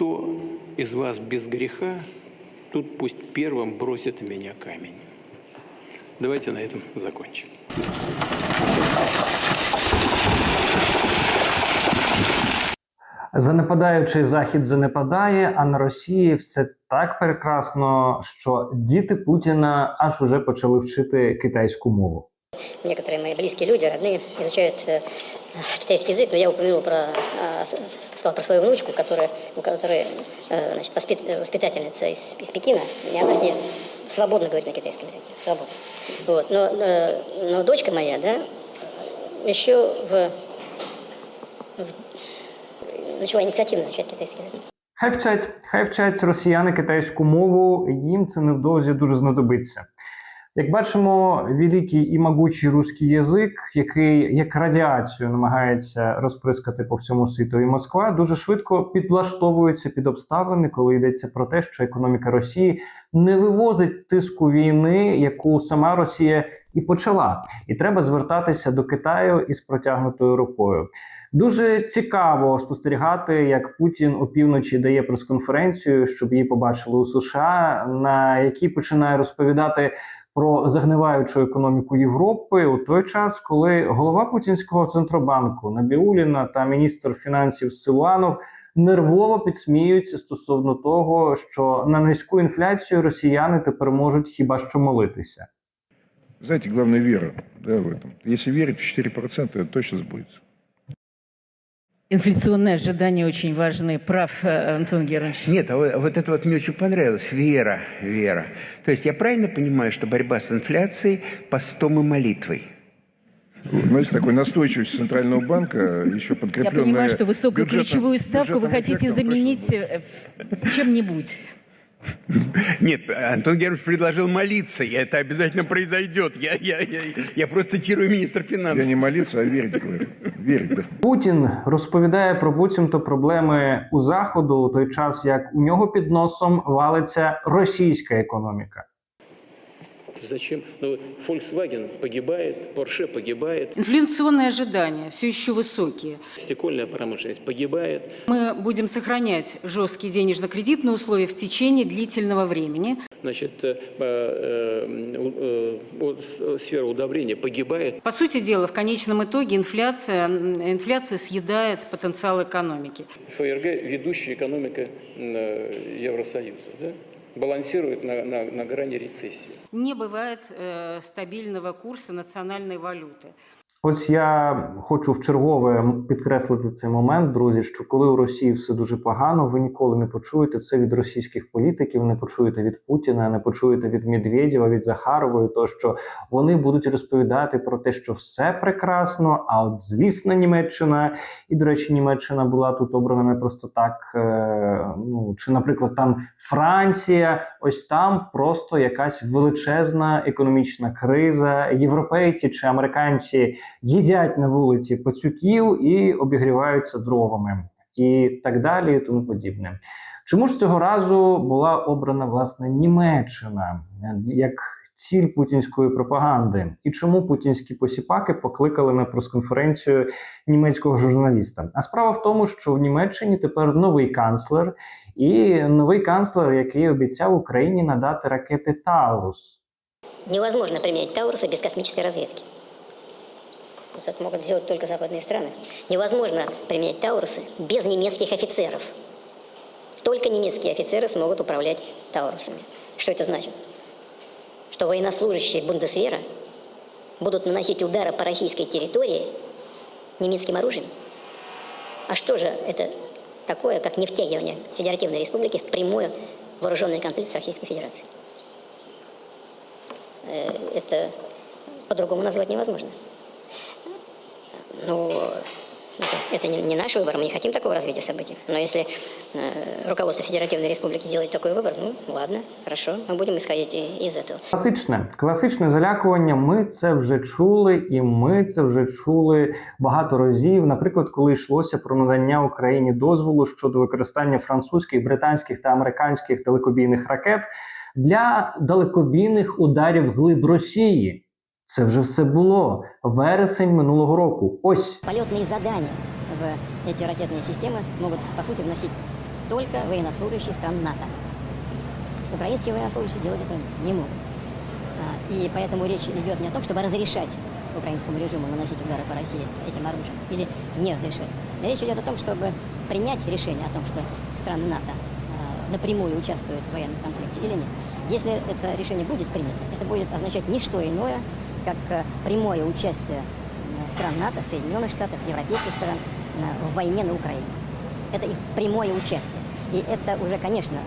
Кто из вас без греха, тут пусть первым бросит в меня камень. Давайте на этом закончим. Занепадаючий захід занепадає, а на Росії все так прекрасно, що діти Путіна аж уже почали вчити китайську мову. Некоторые мои близкие люди, родные, изучают э, китайский язык, но я упомянул про, э, с- сказал про свою внучку, которая, у которой э, значит, воспит- э, воспитательница из, из Пекина, и она с ней свободно говорит на китайском языке, свободно. Вот. Но, э, но дочка моя, да, еще в, в- начала инициативно изучать китайский язык. Хай вчать, хай вчать росіяни китайську мову, їм це невдовзі дуже знадобиться. Як бачимо, великий і могучий русський язик, який як радіацію намагається розприскати по всьому світу і Москва, дуже швидко підлаштовується під обставини, коли йдеться про те, що економіка Росії не вивозить тиску війни, яку сама Росія і почала, і треба звертатися до Китаю із протягнутою рукою. Дуже цікаво спостерігати, як Путін опівночі дає прес-конференцію, щоб її побачили у США, на якій починає розповідати про загниваючу економіку Європи у той час, коли голова путінського центробанку Набіуліна та міністр фінансів Силуанов нервово підсміюються стосовно того, що на низьку інфляцію росіяни тепер можуть хіба що молитися. Знаете, главное вера да, в этом. Если верить в 4%, это точно сбудется. Инфляционные ожидания очень важны. Прав э, Антон Георгиевич. Нет, а вот, вот это вот мне очень понравилось. Вера, вера. То есть я правильно понимаю, что борьба с инфляцией постом и молитвой? Знаете, такой настойчивость Центрального банка, еще Я подкрепленная... понимаю, что высокую бюджетным- ключевую ставку вы бюджетным хотите эффектом заменить точно э, чем-нибудь. Нет, Антон Георгиевич предложил молиться, и это обязательно произойдет. Я, я, я, я просто цитирую министра финансов. Я не молиться, а верить, говорю. Путін розповідає про буцімто проблеми у заходу у той час, як у нього під носом валиться російська економіка. Зачем? Ну, Volkswagen погибает, Porsche погибает, Инфляционные ожидания все еще высокие. стекольная промышленность погибает. Мы будем сохранять жесткие денежно-кредитные условия в течение длительного времени. Значит, э, э, э, э, сфера удобрения погибает. По сути дела, в конечном итоге инфляция, инфляция съедает потенциал экономики. ФРГ – ведущая экономика э, Евросоюза, да? балансирует на, на, на грани рецессии. Не бывает э, стабильного курса национальной валюты. Ось я хочу в чергове підкреслити цей момент, друзі. Що коли у Росії все дуже погано, ви ніколи не почуєте це від російських політиків, не почуєте від Путіна, не почуєте від Медведєва, від Захарової, то що вони будуть розповідати про те, що все прекрасно. А от злісна Німеччина, і до речі, Німеччина була тут обрана не просто так. е, Ну чи, наприклад, там Франція, ось там просто якась величезна економічна криза. Європейці чи американці їдять на вулиці пацюків і обігріваються дровами, і так далі, і тому подібне. Чому ж цього разу була обрана власне Німеччина як ціль путінської пропаганди? І чому путінські посіпаки покликали на прес-конференцію німецького журналіста? А справа в тому, що в Німеччині тепер новий канцлер, і новий канцлер, який обіцяв Україні надати ракети Таурус. Невозможно применять Таурусы без космической разведки. Это могут сделать только западные страны. Невозможно применять Таурусы без немецких офицеров. Только немецкие офицеры смогут управлять Таурусами. Что это значит? Что военнослужащие Бундесвера будут наносить удары по российской территории немецким оружием? А что же это такое, как не втягивание Федеративной Республики в прямой вооруженный конфликт с Российской Федерацией? Э, это по-другому назвать невозможно. Ну, это, это не, не наш выбор, мы не хотим такого развития событий. Но если э, руководство Федеративной Республики делает такой выбор, ну ладно, хорошо, мы будем исходить и- из этого. Класичне, класичне залякування. Ми це вже чули, і ми це вже чули багато разів. Наприклад, коли йшлося про надання Україні дозволу щодо використання французьких, британських та американських далекобійних ракет для далекобійних ударів глиб Росії. Це вже все було вересень минулого року. Ось Полетные задания в эти ракетные системы могут, по сути, вносить только военнослужащие стран НАТО. Украинские военнослужащие делать это не могут. А, И поэтому речь идет не о том, чтобы разрешать украинскому режиму наносить удары по России этим оружием или не разрешать. Речь идет о том, чтобы принять решение о том, что страны НАТО а, напрямую участвуют в военном конфликте или нет. Если это решение будет принято, это будет означать не что иное, как э, прямое участие э, стран НАТО, Соединенных Штатов, европейских стран в войне на Украине. Это их прямое участие. И это уже, конечно,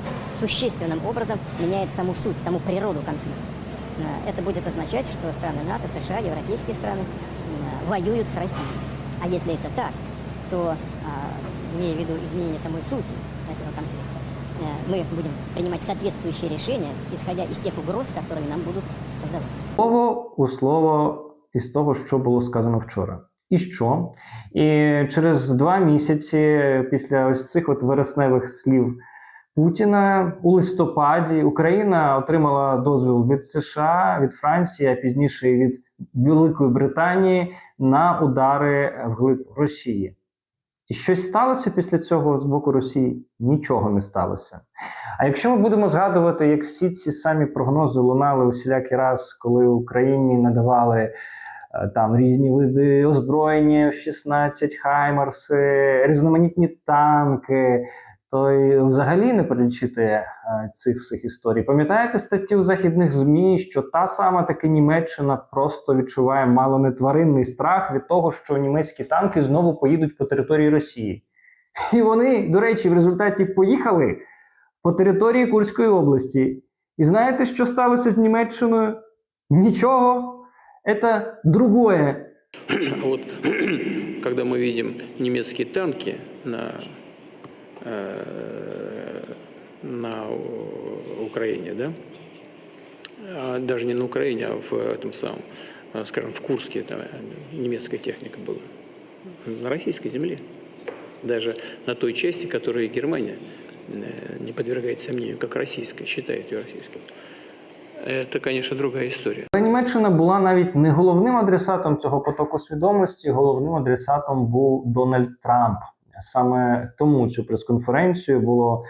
существенным образом меняет саму суть, саму природу конфликта. Э, Это будет означать, что страны НАТО, США, европейские страны воюют с Россией. А если это так, то, имея в виду изменение самой сути этого конфликта, мы будем принимать соответствующие решения, исходя из тех угроз, которые нам будут создаваться. Слово у слово із того, що було сказано вчора. І що? І через два місяці після ось цих от вересневих слів Путіна у листопаді Україна отримала дозвіл від США, від Франції, а пізніше від Великої Британії на удари вглиб Росії. І щось сталося після цього з боку Росії? Нічого не сталося. А якщо ми будемо згадувати, як всі ці самі прогнози лунали усілякий раз, коли Україні надавали е, там різні види озброєння, F-16, Хаймерси, різноманітні танки, то й взагалі не перелічити е, цих всіх історій. Пам'ятаєте статті у західних ЗМІ, що та сама таки Німеччина просто відчуває мало не тваринний страх від того, що німецькі танки знову поїдуть по території Росії. І вони, до речі, в результаті поїхали по території Курської області. І знаєте, що сталося з Німеччиною? Нічого. Це другое. Вот когда мы видим немецкие танки на, на У- Украине, да, а даже не на Украине, а в этом самом, э, скажем, в Курске там э, немецкая техника была, на российской земле, даже на той части, которую Германия э, не подвергает сомнению, как российская, считает ее российской. Это, конечно, другая история. Але Німеччина була навіть не головним адресатом цього потоку свідомості. Головним адресатом був Дональд Трамп. Саме тому цю прес-конференцію було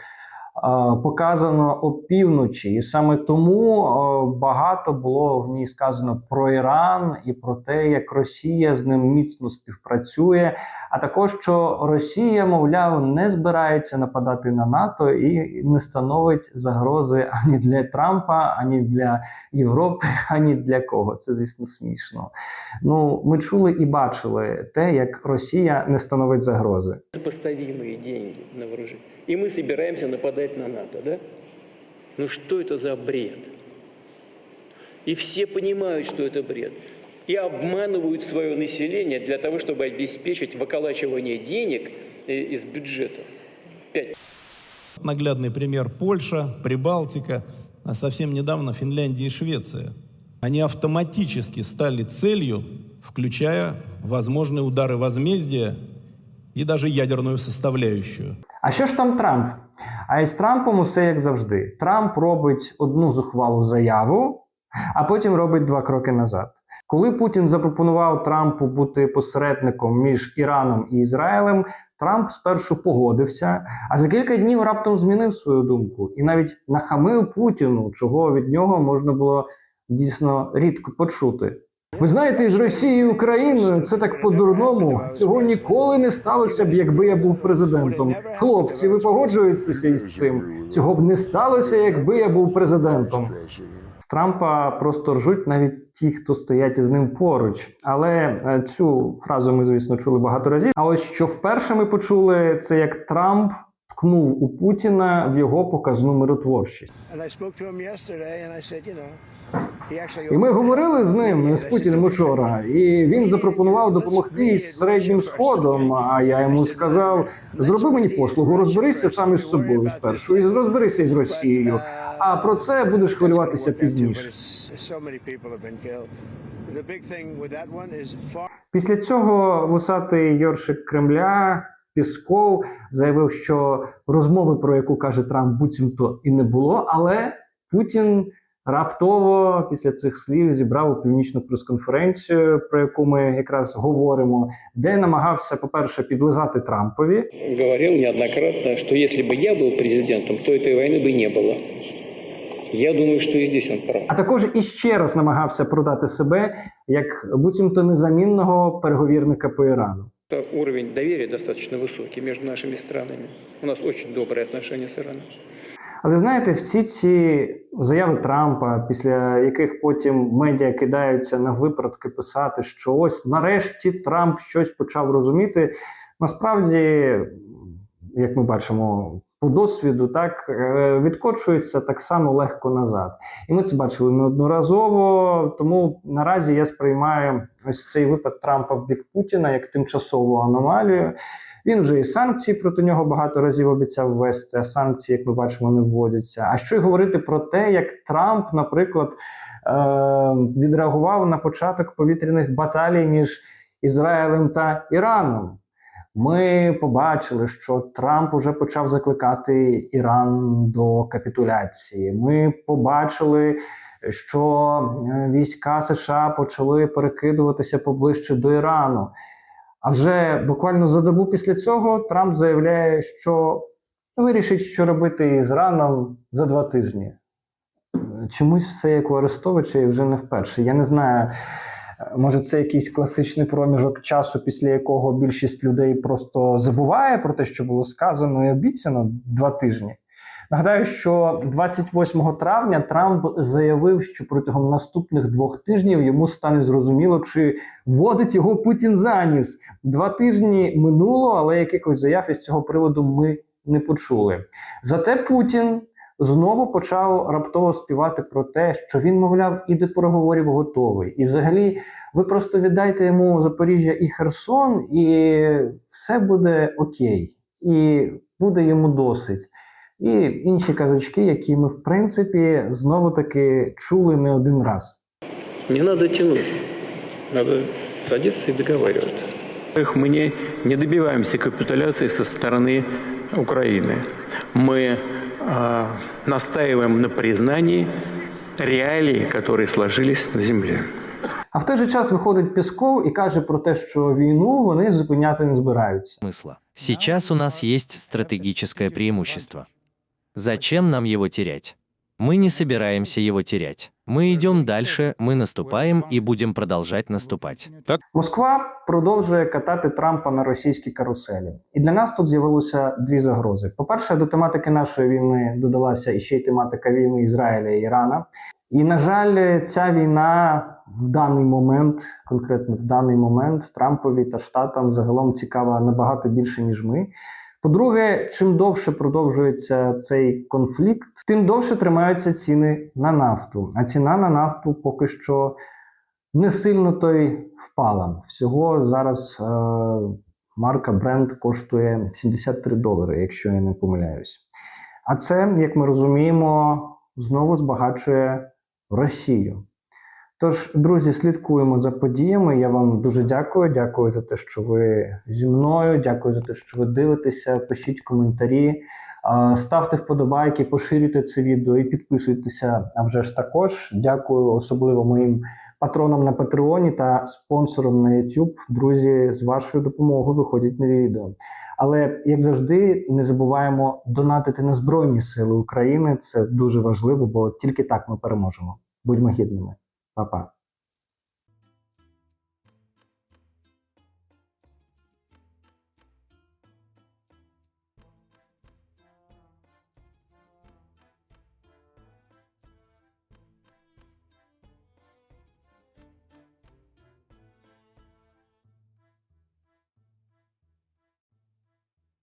показано опівночі, і саме тому е, багато було в ній сказано про Іран і про те, як Росія з ним міцно співпрацює. А також що Росія, мовляв, не збирається нападати на НАТО і не становить загрози ані для Трампа, ані для Європи, ані для кого. Це, звісно, смішно. Ну, ми чули і бачили те, як Росія не становить загрози. сопоставимые деньги на вооружение. И мы собираемся нападать на НАТО, да? Ну что это за бред? И все понимают, что это бред. И обманывают свое население для того, чтобы обеспечить выколачивание денег э, из бюджетов. Пять Наглядный пример Польша, Прибалтика, а совсем недавно Финляндия и Швеция. Они автоматически стали целью, включая возможные удары возмездия и даже ядерную составляющую. А що ж там Трамп? А із Трампом усе як завжди. Трамп робить одну зухвалу заяву, а потім робить два кроки назад. Коли Путін запропонував Трампу бути посередником між Іраном і Ізраїлем, Трамп спершу погодився, а за кілька днів раптом змінив свою думку і навіть нахамив Путіну, чого від нього можна було дійсно рідко почути. Ви знаєте, з Росією і Україною це так по-дурному. Цього ніколи не сталося б, якби я був президентом. Хлопці, ви погоджуєтеся із цим? Цього б не сталося, якби я був президентом. З Трампа просто ржуть навіть ті, хто стоять із ним поруч. Але е, цю фразу ми, звісно, чули багато разів. А ось що вперше ми почули, це як Трамп ткнув у Путіна в його показну миротворчість. І ми говорили з ним з Путіним учора, і він запропонував допомогти із середнім сходом. А я йому сказав: зроби мені послугу, розберися сам із собою спершу, і розберися із Росією. А про це будеш хвилюватися пізніше. Після цього вусатий Йоршик Кремля Пісков заявив, що розмови, про яку каже Трамп, буцімто і не було, але Путін раптово після цих слів зібрав у північну прес-конференцію, про яку ми якраз говоримо, де намагався, по-перше, підлизати Трампові, Говорил неоднократно, что если бы я был президентом, то этой войны бы не было. Я думаю, что и здесь он прав. а також іще раз намагався продати себе як буцімто незамінного переговірника по Ірану. Это Уровень доверия достаточно высокий между нашими странами. У нас очень добрые отношения с Ираном. Але знаєте, всі ці заяви Трампа, після яких потім медіа кидаються на випередки писати, що ось нарешті Трамп щось почав розуміти. Насправді, як ми бачимо по досвіду, так е, відкочується так само легко назад. І ми це бачили неодноразово. Тому наразі я сприймаю ось цей випад Трампа в бік Путіна як тимчасову аномалію. Він вже і санкції проти нього багато разів обіцяв ввести, а санкції, як ми бачимо, не вводяться. А що й говорити про те, як Трамп, наприклад, е- відреагував на початок повітряних баталій між Ізраїлем та Іраном. Ми побачили, що Трамп уже почав закликати Іран до капітуляції. Ми побачили, що е, війська США почали перекидуватися поближче до Ірану. А вже буквально за добу після цього Трамп заявляє, що вирішить, що робити із Іраном за два тижні. Чомусь все як у Арестовича і вже не вперше. Я не знаю, може це якийсь класичний проміжок часу, після якого більшість людей просто забуває про те, що було сказано і обіцяно два тижні. Нагадаю, що 28 травня Трамп заявив, що протягом наступних двох тижнів йому стане зрозуміло, чи вводить його Путін за ніс. Два тижні минуло, але якихось заяв із цього приводу ми не почули. Зате Путін знову почав раптово співати про те, що він, мовляв, і до переговорів готовий. І взагалі, ви просто віддайте йому Запоріжжя і Херсон, і все буде окей, і буде йому досить І інші казочки, які ми, в принципі, знову таки чули не один раз. Не надо тянуть. Надо садиться и договариваться. Во-первых, Мы не, не добиваемся капитуляции со стороны Украины. Мы а, настаиваем на признании реалий, которые сложились на земле. А в той же час виходить Пісков і каже про те, що війну вони зупиняти не збираються. смысла. Сейчас у нас есть стратегическое преимущество. Зачем нам его терять? Мы не собираемся его терять. Мы идем дальше, мы наступаем и будем продолжать наступать. Москва продовжує катати Трампа на російській каруселі. І для нас тут з'явилося дві загрози. По-перше, до тематики нашої війни додалася іще й тематика війни Ізраїля і Ірана. І, на жаль, ця війна в даний момент, конкретно в даний момент, Трампові та Штатам загалом цікава набагато більше, ніж ми. По-друге, чим довше продовжується цей конфлікт, тим довше тримаються ціни на нафту. А ціна на нафту поки що не сильно то й впала. Всього зараз е, марка Brent коштує 73 долари, якщо я не помиляюсь. А це, як ми розуміємо, знову збагачує Росію. Тож, друзі, слідкуємо за подіями. Я вам дуже дякую. Дякую за те, що ви зі мною. Дякую за те, що ви дивитеся. Пишіть коментарі, ставте вподобайки, поширюйте це відео і підписуйтеся. А вже ж також. Дякую особливо моїм патронам на Патреоні та спонсорам на YouTube. Друзі, з вашою допомогою виходять нові відео. Але як завжди, не забуваємо донатити на Збройні Сили України. Це дуже важливо, бо тільки так ми переможемо. Будьмо гідними. 爸爸